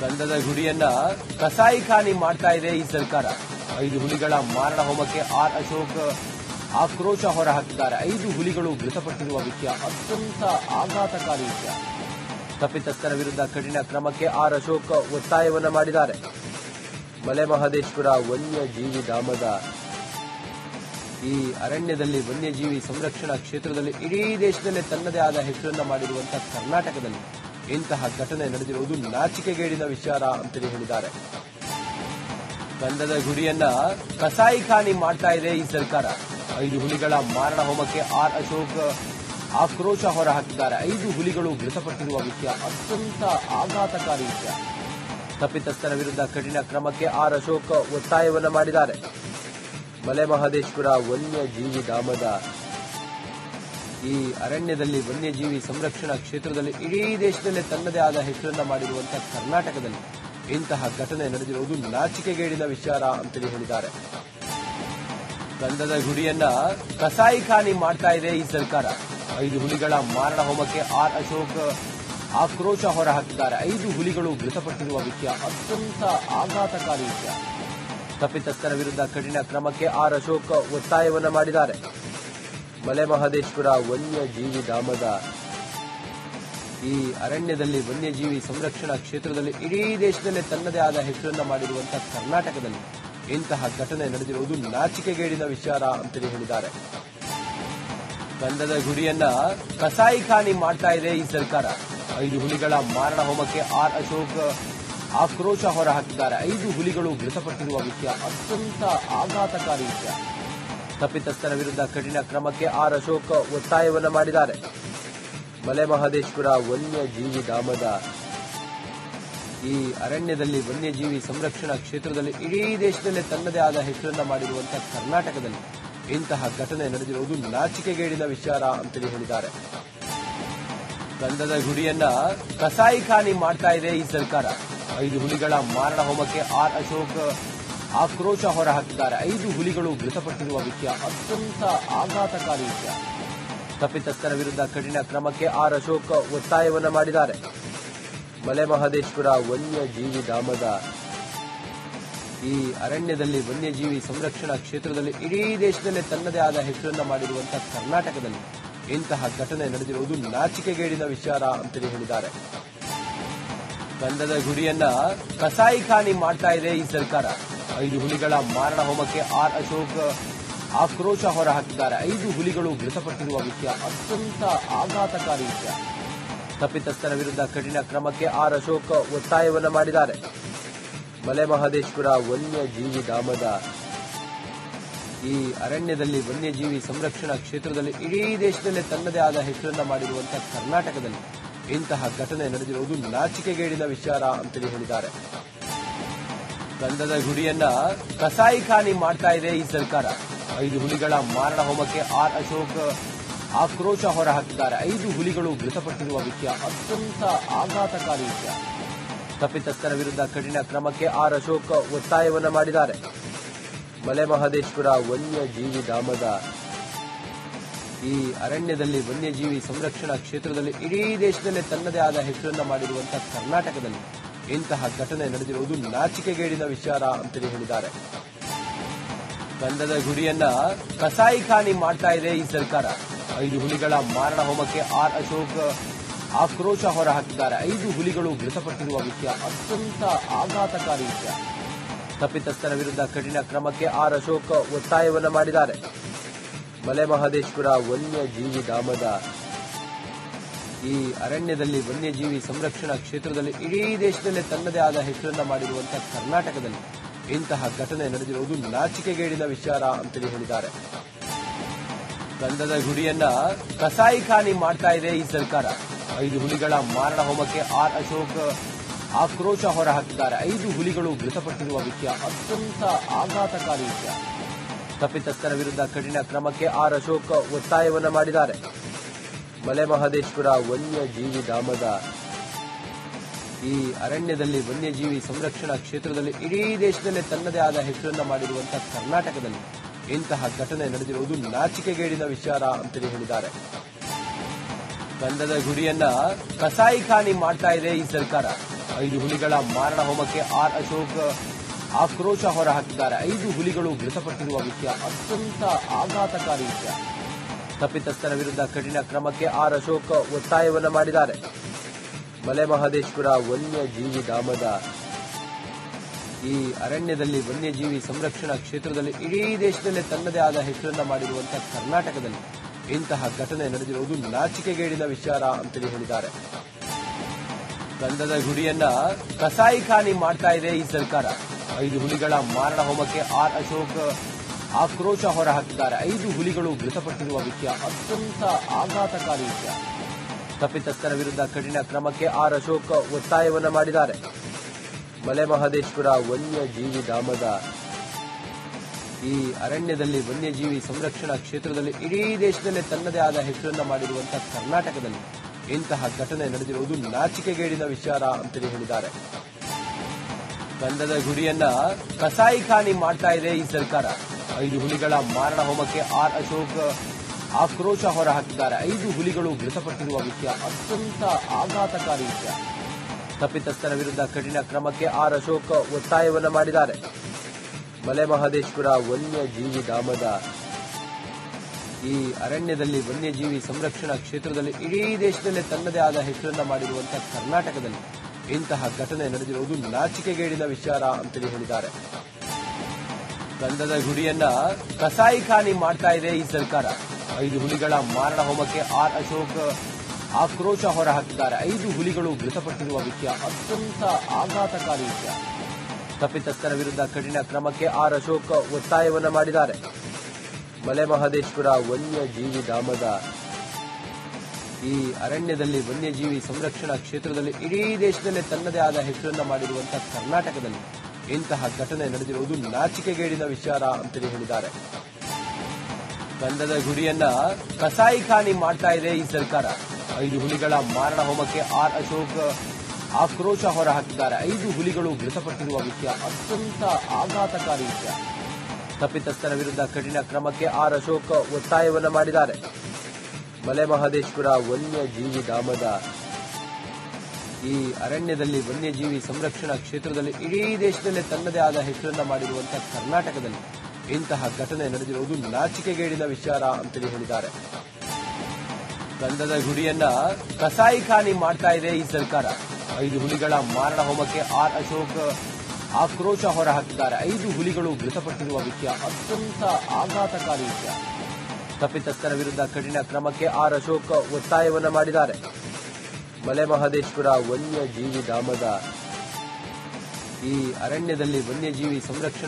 ಗಂಧದ ಗುಡಿಯನ್ನ ಕಸಾಯಿಖಾನಿ ಮಾಡ್ತಾ ಇದೆ ಈ ಸರ್ಕಾರ. ಐದು ಹುಲಿಗಳ ಮಾರಣ ಹೋಮಕ್ಕೆ ಆರ್ ಅಶೋಕ್ ಆಕ್ರೋಶ ಹೊರಹಾಕಿದ್ದಾರೆ. ಐದು ಹುಲಿಗಳು ಮೃತಪಟ್ಟಿರುವ ವಿಷಯ ಅತ್ಯಂತ ಆಘಾತಕಾರಿ ವಿಷಯ. ತಪ್ಪಿತಸ್ಥರ ವಿರುದ್ಧ ಕಠಿಣ ಕ್ರಮಕ್ಕೆ ಆರ್ ಅಶೋಕ್ ಒತ್ತಾಯವನ್ನು ಮಾಡಿದ್ದಾರೆ. ಮಲೆ ಮಹದೇಶ್ವರ ವನ್ಯಜೀವಿ ಧಾಮದ ಈ ಅರಣ್ಯದಲ್ಲಿ ವನ್ಯಜೀವಿ ಸಂರಕ್ಷಣಾ ಕ್ಷೇತ್ರದಲ್ಲಿ ಇಡೀ ದೇಶದಲ್ಲೇ ತನ್ನದೇ ಆದ ಹೆಸರನ್ನು ಮಾಡಿರುವಂತಹ ಕರ್ನಾಟಕದಲ್ಲಿ. ಇಂತಹ ಘಟನೆ ನಡೆದಿರುವುದು ನಾಚಿಕೆಗೇಡಿನ ವಿಚಾರ ಅಂತೇಳಿ ಹೇಳಿದ್ದಾರೆ. ಗಂಧದ ಗುರಿಯನ್ನ ಕಸಾಯಿಖಾನಿ ಮಾಡ್ತಾ ಇದೆ ಈ ಸರ್ಕಾರ. ಐದು ಹುಲಿಗಳ ಮಾರಣ ಹೋಮಕ್ಕೆ ಆರ್ ಅಶೋಕ್ ಆಕ್ರೋಶ ಹೊರಹಾಕಿದ್ದಾರೆ. ಐದು ಹುಲಿಗಳು ಮೃತಪಟ್ಟಿರುವ ವಿಷಯ ಅತ್ಯಂತ ಆಘಾತಕಾರಿ ವಿಷಯ. ತಪ್ಪಿತಸ್ಥರ ವಿರುದ್ಧ ಕಠಿಣ ಕ್ರಮಕ್ಕೆ ಆರ್ ಅಶೋಕ್ ಒತ್ತಾಯವನ್ನ ಮಾಡಿದ್ದಾರೆ. ಮಲೆ ಮಹದೇಶ್ವರ ವನ್ಯಜೀವಿ ಧಾಮದ ಈ ಅರಣ್ಯದಲ್ಲಿ ವನ್ಯಜೀವಿ ಸಂರಕ್ಷಣಾ ಕ್ಷೇತ್ರದಲ್ಲಿ ಇಡೀ ದೇಶದಲ್ಲೇ ತನ್ನದೇ ಆದ ಹೆಸರನ್ನ ಮಾಡಿರುವಂತಹ ಕರ್ನಾಟಕದಲ್ಲಿ ಇಂತಹ ಘಟನೆ ನಡೆದಿರುವುದು ನಾಚಿಕೆಗೇಡಿನ ವಿಚಾರ ಅಂತೇಳಿ ಹೇಳಿದ್ದಾರೆ. ಗಂಧದ ಗುಡಿಯನ್ನ ಕಸಾಯಿಖಾನಿ ಮಾಡ್ತಾ ಇದೆ ಈ ಸರ್ಕಾರ. ಐದು ಹುಲಿಗಳ ಮಾರಣ ಹೋಮಕ್ಕೆ ಆರ್ ಅಶೋಕ್ ಆಕ್ರೋಶ ಹೊರಹಾಕಿದ್ದಾರೆ. ಐದು ಹುಲಿಗಳು ಮೃತಪಟ್ಟಿರುವ ವಿಷಯ ಅತ್ಯಂತ ಆಘಾತಕಾರಿ ವಿಷಯ. ತಪ್ಪಿತಸ್ಥರ ವಿರುದ್ಧ ಕಠಿಣ ಕ್ರಮಕ್ಕೆ ಆರ್ ಅಶೋಕ್ ಒತ್ತಾಯವನ್ನ ಮಾಡಿದ್ದಾರೆ. ಮಲೆ ಮಹದೇಶ್ವರ ವನ್ಯಜೀವಿ ಧಾಮದ ಈ ಅರಣ್ಯದಲ್ಲಿ ವನ್ಯಜೀವಿ ಸಂರಕ್ಷಣಾ ಕ್ಷೇತ್ರದಲ್ಲಿ ಇಡೀ ದೇಶದಲ್ಲೇ ತನ್ನದೇ ಆದ ಹೆಸರನ್ನ ಮಾಡಿರುವಂತಹ ಕರ್ನಾಟಕದಲ್ಲಿ ಇಂತಹ ಘಟನೆ ನಡೆದಿರುವುದು ನಾಚಿಕೆಗೇಡಿನ ವಿಚಾರ ಅಂತೇಳಿ ಹೇಳಿದ್ದಾರೆ. ಗಂಧದ ಗುರಿಯನ್ನ ಕಸಾಯಿಖಾನಿ ಮಾಡ್ತಾ ಇದೆ ಈ ಸರ್ಕಾರ. ಐದು ಹುಲಿಗಳ ಮಾರಣ ಹೋಮಕ್ಕೆ ಆರ್ ಅಶೋಕ್ ಆಕ್ರೋಶ ಹೊರಹಾಕಿದ್ದಾರೆ. ಐದು ಹುಲಿಗಳು ಮೃತಪಟ್ಟಿರುವ ವಿಷಯ ಅತ್ಯಂತ ಆಘಾತಕಾರಿ ವಿಷಯ. ತಪ್ಪಿತಸ್ಥರ ವಿರುದ್ಧ ಕಠಿಣ ಕ್ರಮಕ್ಕೆ ಆರ್ ಅಶೋಕ್ ಒತ್ತಾಯವನ್ನ ಮಾಡಿದ್ದಾರೆ. ಮಲೆ ಮಹದೇಶ್ವರ ವನ್ಯಜೀವಿ ಧಾಮದ ಈ ಅರಣ್ಯದಲ್ಲಿ ವನ್ಯಜೀವಿ ಸಂರಕ್ಷಣಾ ಕ್ಷೇತ್ರದಲ್ಲಿ ಇಡೀ ದೇಶದಲ್ಲೇ ತನ್ನದೇ ಆದ ಹೆಸರನ್ನ ಮಾಡಿರುವಂತಹ ಕರ್ನಾಟಕದಲ್ಲಿ ಇಂತಹ ಘಟನೆ ನಡೆದಿರುವುದು ನಾಚಿಕೆಗೇಡಿನ ವಿಚಾರ ಅಂತೇಳಿ ಹೇಳಿದ್ದಾರೆ. ಗಂಧದ ಗುಡಿಯನ್ನ ಕಸಾಯಿಖಾನಿ ಮಾಡ್ತಾ ಇದೆ ಈ ಸರ್ಕಾರ. ಐದು ಹುಲಿಗಳ ಮಾರಣ ಹೋಮಕ್ಕೆ ಆರ್ ಅಶೋಕ್ ಆಕ್ರೋಶ ಹೊರಹಾಕಿದ್ದಾರೆ. ಐದು ಹುಲಿಗಳು ಮೃತಪಟ್ಟಿರುವ ವಿಷಯ ಅತ್ಯಂತ ಆಘಾತಕಾರಿ ವಿಷಯ. ತಪ್ಪಿತಸ್ಥರ ವಿರುದ್ಧ ಕಠಿಣ ಕ್ರಮಕ್ಕೆ ಆರ್ ಅಶೋಕ್ ಒತ್ತಾಯವನ್ನು ಮಾಡಿದ್ದಾರೆ. ಮಲೆ ಮಹದೇಶ್ವರ ವನ್ಯಜೀವಿ ಧಾಮದ ಈ ಅರಣ್ಯದಲ್ಲಿ ವನ್ಯಜೀವಿ ಸಂರಕ್ಷಣಾ ಕ್ಷೇತ್ರದಲ್ಲಿ ಇಡೀ ದೇಶದಲ್ಲೇ ತನ್ನದೇ ಆದ ಹೆಸರನ್ನು ಮಾಡಿರುವಂತಹ ಕರ್ನಾಟಕದಲ್ಲಿ ಇಂತಹ ಘಟನೆ ನಡೆದಿರುವುದು ನಾಚಿಕೆಗೇಡಿನ ವಿಚಾರ ಅಂತೇಳಿ ಹೇಳಿದ್ದಾರೆ. ಗಂಧದ ಗುರಿಯನ್ನ ಕಸಾಯಿಖಾನಿ ಮಾಡ್ತಾ ಇದೆ ಈ ಸರ್ಕಾರ. ಐದು ಹುಲಿಗಳ ಮಾರಣ ಹೋಮಕ್ಕೆ ಆರ್ ಅಶೋಕ್ ಆಕ್ರೋಶ ಹೊರಹಾಕಿದ್ದಾರೆ. ಐದು ಹುಲಿಗಳು ಮೃತಪಟ್ಟಿರುವ ವಿಷಯ ಅತ್ಯಂತ ಆಘಾತಕಾರಿ ವಿಷಯ. ತಪ್ಪಿತಸ್ಥರ ವಿರುದ್ಧ ಕಠಿಣ ಕ್ರಮಕ್ಕೆ ಆರ್ ಅಶೋಕ್ ಒತ್ತಾಯವನ್ನು ಮಾಡಿದ್ದಾರೆ. ಮಲೆ ಮಹದೇಶ್ವರ ವನ್ಯಜೀವಿ ಧಾಮದ ಈ ಅರಣ್ಯದಲ್ಲಿ ವನ್ಯಜೀವಿ ಸಂರಕ್ಷಣಾ ಕ್ಷೇತ್ರದಲ್ಲಿ ಇಡೀ ದೇಶದಲ್ಲೇ ತನ್ನದೇ ಆದ ಹೆಸರನ್ನ ಮಾಡಿರುವಂತಹ ಕರ್ನಾಟಕದಲ್ಲಿ ಇಂತಹ ಘಟನೆ ನಡೆದಿರುವುದು ನಾಚಿಕೆಗೇಡಿನ ವಿಚಾರ ಅಂತೇಳಿ ಹೇಳಿದ್ದಾರೆ. ಗಂಧದ ಗುಡಿಯನ್ನ ಕಸಾಯಿಖಾನಿ ಮಾಡ್ತಾ ಇದೆ ಈ ಸರ್ಕಾರ. ಐದು ಹುಲಿಗಳ ಮಾರಣ ಹೋಮಕ್ಕೆ ಆರ್ ಅಶೋಕ್ ಆಕ್ರೋಶ ಹೊರಹಾಕಿದ್ದಾರೆ. ಐದು ಹುಲಿಗಳು ಮೃತಪಟ್ಟಿರುವ ವಿಷಯ ಅತ್ಯಂತ ಆಘಾತಕಾರಿ ವಿಷಯ. ತಪ್ಪಿತಸ್ಥರ ವಿರುದ್ಧ ಕಠಿಣ ಕ್ರಮಕ್ಕೆ ಆರ್ ಅಶೋಕ್ ಒತ್ತಾಯವನ್ನು ಮಾಡಿದ್ದಾರೆ. ಮಲೆ ಮಹದೇಶ್ವರ ವನ್ಯಜೀವಿ ಧಾಮದ ಈ ಅರಣ್ಯದಲ್ಲಿ ವನ್ಯಜೀವಿ ಸಂರಕ್ಷಣಾ ಕ್ಷೇತ್ರದಲ್ಲಿ ಇಡೀ ದೇಶದಲ್ಲೇ ತನ್ನದೇ ಆದ ಹೆಸರನ್ನು ಮಾಡಿರುವಂತಹ ಕರ್ನಾಟಕದಲ್ಲಿ. ಇಂತಹ ಘಟನೆ ನಡೆದಿರುವುದು ನಾಚಿಕೆಗೇಡಿನ ವಿಚಾರ ಅಂತೇಳಿ ಹೇಳಿದ್ದಾರೆ. ಗಂಧದ ಗುರಿಯನ್ನ ಕಸಾಯಿಖಾನಿ ಮಾಡ್ತಾ ಇದೆ ಈ ಸರ್ಕಾರ. ಐದು ಹುಲಿಗಳ ಮಾರಣ ಹೋಮಕ್ಕೆ ಆರ್ ಅಶೋಕ್ ಆಕ್ರೋಶ ಹೊರಹಾಕಿದ್ದಾರೆ. ಐದು ಹುಲಿಗಳು ಮೃತಪಟ್ಟಿರುವ ವಿಷಯ ಅತ್ಯಂತ ಆಘಾತಕಾರಿ ವಿಷಯ. ತಪ್ಪಿತಸ್ಥರ ವಿರುದ್ಧ ಕಠಿಣ ಕ್ರಮಕ್ಕೆ ಆರ್ ಅಶೋಕ್ ಒತ್ತಾಯವನ್ನ ಮಾಡಿದ್ದಾರೆ. ಮಲೆ ಮಹದೇಶ್ವರ ವನ್ಯಜೀವಿ ಧಾಮದ ಈ ಅರಣ್ಯದಲ್ಲಿ ವನ್ಯಜೀವಿ ಸಂರಕ್ಷಣಾ ಕ್ಷೇತ್ರದಲ್ಲಿ ಇಡೀ ದೇಶದಲ್ಲೇ ತನ್ನದೇ ಆದ ಹೆಸರನ್ನ ಮಾಡಿರುವಂತಹ ಕರ್ನಾಟಕದಲ್ಲಿ ಇಂತಹ ಘಟನೆ ನಡೆದಿರುವುದು ನಾಚಿಕೆಗೇಡಿನ ವಿಚಾರ ಅಂತೇಳಿ ಹೇಳಿದ್ದಾರೆ. ಗಂಧದ ಗುಡಿಯನ್ನ ಕಸಾಯಿಖಾನಿ ಮಾಡ್ತಾ ಇದೆ ಈ ಸರ್ಕಾರ. ಐದು ಹುಲಿಗಳ ಮಾರಣ ಹೋಮಕ್ಕೆ ಆರ್ ಅಶೋಕ್ ಆಕ್ರೋಶ ಹೊರಹಾಕಿದ್ದಾರೆ. ಐದು ಹುಲಿಗಳು ಮೃತಪಟ್ಟಿರುವ ವಿಷಯ ಅತ್ಯಂತ ಆಘಾತಕಾರಿ ವಿಷಯ. ತಪ್ಪಿತಸ್ಥರ ವಿರುದ್ಧ ಕಠಿಣ ಕ್ರಮಕ್ಕೆ ಆರ್ ಅಶೋಕ್ ಒತ್ತಾಯವನ್ನ ಮಾಡಿದ್ದಾರೆ. ಮಲೆ ಮಹದೇಶ್ವರ ವನ್ಯಜೀವಿ ಧಾಮದ ಈ ಅರಣ್ಯದಲ್ಲಿ ವನ್ಯಜೀವಿ ಸಂರಕ್ಷಣಾ ಕ್ಷೇತ್ರದಲ್ಲಿ ಇಡೀ ದೇಶದಲ್ಲೇ ತನ್ನದೇ ಆದ ಹೆಸರನ್ನ ಮಾಡಿರುವಂತಹ ಕರ್ನಾಟಕದಲ್ಲಿ ಇಂತಹ ಘಟನೆ ನಡೆದಿರುವುದು ನಾಚಿಕೆಗೇಡಿನ ವಿಚಾರ ಅಂತೇಳಿ ಹೇಳಿದ್ದಾರೆ. ಗಂಧದ ಗುರಿಯನ್ನ ಕಸಾಯಿಖಾನಿ ಮಾಡ್ತಾ ಇದೆ ಈ ಸರ್ಕಾರ. ಐದು ಹುಲಿಗಳ ಮಾರಣ ಹೋಮಕ್ಕೆ ಆರ್ ಅಶೋಕ್ ಆಕ್ರೋಶ ಹೊರಹಾಕಿದ್ದಾರೆ. ಐದು ಹುಲಿಗಳು ಮೃತಪಟ್ಟಿರುವ ವಿಷಯ ಅತ್ಯಂತ ಆಘಾತಕಾರಿ ವಿಷಯ. ತಪ್ಪಿತಸ್ಥರ ವಿರುದ್ಧ ಕಠಿಣ ಕ್ರಮಕ್ಕೆ ಆರ್ ಅಶೋಕ್ ಒತ್ತಾಯವನ್ನು ಮಾಡಿದ್ದಾರೆ. ಮಲೆ ಮಹದೇಶ್ವರ ವನ್ಯಜೀವಿ ಧಾಮದ ಈ ಅರಣ್ಯದಲ್ಲಿ ವನ್ಯಜೀವಿ ಸಂರಕ್ಷಣಾ ಕ್ಷೇತ್ರದಲ್ಲಿ ಇಡೀ ದೇಶದಲ್ಲೇ ತನ್ನದೇ ಆದ ಹೆಸರನ್ನ ಮಾಡಿರುವಂತಹ ಕರ್ನಾಟಕದಲ್ಲಿ ಇಂತಹ ಘಟನೆ ನಡೆದಿರುವುದು ನಾಚಿಕೆಗೇಡಿನ ವಿಚಾರ ಅಂತೇಳಿ ಹೇಳಿದ್ದಾರೆ. ಗಂಧದ ಗುಡಿಯನ್ನ ಕಸಾಯಿಖಾನಿ ಮಾಡ್ತಾ ಇದೆ ಈ ಸರ್ಕಾರ. ಐದು ಹುಲಿಗಳ ಮಾರಣ ಹೋಮಕ್ಕೆ ಆರ್ ಅಶೋಕ್ ಆಕ್ರೋಶ ಹೊರಹಾಕಿದ್ದಾರೆ. ಐದು ಹುಲಿಗಳು ಮೃತಪಟ್ಟಿರುವ ವಿಷಯ ಅತ್ಯಂತ ಆಘಾತಕಾರಿ ವಿಷಯ. ತಪ್ಪಿತಸ್ಥರ ವಿರುದ್ಧ ಕಠಿಣ ಕ್ರಮಕ್ಕೆ ಆರ್ ಅಶೋಕ್ ಒತ್ತಾಯವನ್ನು ಮಾಡಿದ್ದಾರೆ. ಮಲೆ ಮಹದೇಶ್ವರ ವನ್ಯಜೀವಿ ಧಾಮದ ಈ ಅರಣ್ಯದಲ್ಲಿ ವನ್ಯಜೀವಿ ಸಂರಕ್ಷಣಾ ಕ್ಷೇತ್ರದಲ್ಲಿ ಇಡೀ ದೇಶದಲ್ಲೇ ತನ್ನದೇ ಆದ ಹೆಸರನ್ನು ಮಾಡಿರುವಂತಹ ಕರ್ನಾಟಕದಲ್ಲಿ ಇಂತಹ ಘಟನೆ ನಡೆದಿರುವುದು ನಾಚಿಕೆಗೇಡಿನ ವಿಚಾರ ಅಂತೇಳಿ ಹೇಳಿದ್ದಾರೆ. ಗಂಧದ ಗುರಿಯನ್ನ ಕಸಾಯಿಖಾನಿ ಮಾಡ್ತಾ ಇದೆ ಈ ಸರ್ಕಾರ. ಐದು ಹುಲಿಗಳ ಮಾರಣ ಹೋಮಕ್ಕೆ ಆರ್ ಅಶೋಕ್ ಆಕ್ರೋಶ ಹೊರಹಾಕಿದ್ದಾರೆ. ಐದು ಹುಲಿಗಳು ಮೃತಪಟ್ಟಿರುವ ವಿಷಯ ಅತ್ಯಂತ ಆಘಾತಕಾರಿ ವಿಷಯ. ತಪ್ಪಿತಸ್ಥರ ವಿರುದ್ಧ ಕಠಿಣ ಕ್ರಮಕ್ಕೆ ಆರ್ ಅಶೋಕ್ ಒತ್ತಾಯವನ್ನು ಮಾಡಿದ್ದಾರೆ. ಮಲೆ ಮಹದೇಶ್ವರ ವನ್ಯಜೀವಿ ಧಾಮದ ಈ ಅರಣ್ಯದಲ್ಲಿ ವನ್ಯಜೀವಿ ಸಂರಕ್ಷಣಾ ಕ್ಷೇತ್ರದಲ್ಲಿ ಇಡೀ ದೇಶದಲ್ಲೇ ತನ್ನದೇ ಆದ ಹೆಸರನ್ನ ಮಾಡಿರುವಂತಹ ಕರ್ನಾಟಕದಲ್ಲಿ ಇಂತಹ ಘಟನೆ ನಡೆದಿರುವುದು ನಾಚಿಕೆಗೇಡಿನ ವಿಚಾರ ಅಂತೇಳಿ ಹೇಳಿದ್ದಾರೆ. ಗಂಧದ ಗುಡಿಯನ್ನ ಕಸಾಯಿಖಾನಿ ಮಾಡ್ತಾ ಇದೆ ಈ ಸರ್ಕಾರ. ಐದು ಹುಲಿಗಳ ಮಾರಣ ಹೋಮಕ್ಕೆ ಆರ್ ಅಶೋಕ್ ಆಕ್ರೋಶ ಹೊರಹಾಕಿದ್ದಾರೆ. ಐದು ಹುಲಿಗಳು ಮೃತಪಟ್ಟಿರುವ ವಿಷಯ ಅತ್ಯಂತ ಆಘಾತಕಾರಿ ವಿಷಯ. ತಪ್ಪಿತಸ್ಥರ ವಿರುದ್ಧ ಕಠಿಣ ಕ್ರಮಕ್ಕೆ ಆರ್ ಅಶೋಕ್ ಒತ್ತಾಯವನ್ನು ಮಾಡಿದ್ದಾರೆ. ಮಲೆ ಮಹದೇಶ್ವರ ವನ್ಯಜೀವಿ ಧಾಮದ ಈ ಅರಣ್ಯದಲ್ಲಿ ವನ್ಯಜೀವಿ ಸಂರಕ್ಷಣಾ ಕ್ಷೇತ್ರದಲ್ಲಿ ಇಡೀ ದೇಶದಲ್ಲೇ ತನ್ನದೇ ಆದ ಹೆಸರನ್ನು ಮಾಡಿರುವಂತಹ ಕರ್ನಾಟಕದಲ್ಲಿ. ಇಂತಹ ಘಟನೆ ನಡೆದಿರುವುದು ನಾಚಿಕೆಗೇಡಿನ ವಿಚಾರ ಅಂತೇಳಿ ಹೇಳಿದ್ದಾರೆ. ಗಂಧದ ಗುರಿಯನ್ನ ಕಸಾಯಿಖಾನಿ ಮಾಡ್ತಾ ಇದೆ ಈ ಸರ್ಕಾರ. ಐದು ಹುಲಿಗಳ ಮಾರಣ ಹೋಮಕ್ಕೆ ಆರ್ ಅಶೋಕ್ ಆಕ್ರೋಶ ಹೊರಹಾಕಿದ್ದಾರೆ. ಐದು ಹುಲಿಗಳು ಮೃತಪಟ್ಟಿರುವ ವಿಷಯ ಅತ್ಯಂತ ಆಘಾತಕಾರಿ ವಿಷಯ. ತಪ್ಪಿತಸ್ಥರ ವಿರುದ್ಧ ಕಠಿಣ ಕ್ರಮಕ್ಕೆ ಆರ್ ಅಶೋಕ್ ಒತ್ತಾಯವನ್ನು ಮಾಡಿದ್ದಾರೆ. ಮಲೆ ಮಹದೇಶ್ವರ ವನ್ಯಜೀವಿ ಧಾಮದ ಈ ಅರಣ್ಯದಲ್ಲಿ ವನ್ಯಜೀವಿ ಸಂರಕ್ಷಣಾ ಕ್ಷೇತ್ರದಲ್ಲಿ ಇಡೀ ದೇಶದಲ್ಲೇ ತನ್ನದೇ ಆದ ಹೆಸರನ್ನ ಮಾಡಿರುವಂತಹ ಕರ್ನಾಟಕದಲ್ಲಿ ಇಂತಹ ಘಟನೆ ನಡೆದಿರುವುದು ನಾಚಿಕೆಗೇಡಿನ ವಿಚಾರ ಅಂತೇಳಿ ಹೇಳಿದ್ದಾರೆ. ಗಂಧದ ಗುಡಿಯನ್ನ ಕಸಾಯಿಖಾನಿ ಮಾಡ್ತಾ ಇದೆ ಈ ಸರ್ಕಾರ. ಐದು ಹುಲಿಗಳ ಮಾರಣ ಹೋಮಕ್ಕೆ ಆರ್ ಅಶೋಕ್ ಆಕ್ರೋಶ ಹೊರಹಾಕಿದ್ದಾರೆ. ಐದು ಹುಲಿಗಳು ಮೃತಪಟ್ಟಿರುವ ವಿಷಯ ಅತ್ಯಂತ ಆಘಾತಕಾರಿ ವಿಷಯ. ತಪ್ಪಿತಸ್ಥರ ವಿರುದ್ಧ ಕಠಿಣ ಕ್ರಮಕ್ಕೆ ಆರ್ ಅಶೋಕ್ ಒತ್ತಾಯವನ್ನು ಮಾಡಿದ್ದಾರೆ. ಮಲೆ ಮಹದೇಶ್ವರ ವನ್ಯಜೀವಿ ಧಾಮದ ಈ ಅರಣ್ಯದಲ್ಲಿ ವನ್ಯಜೀವಿ ಸಂರಕ್ಷಣಾ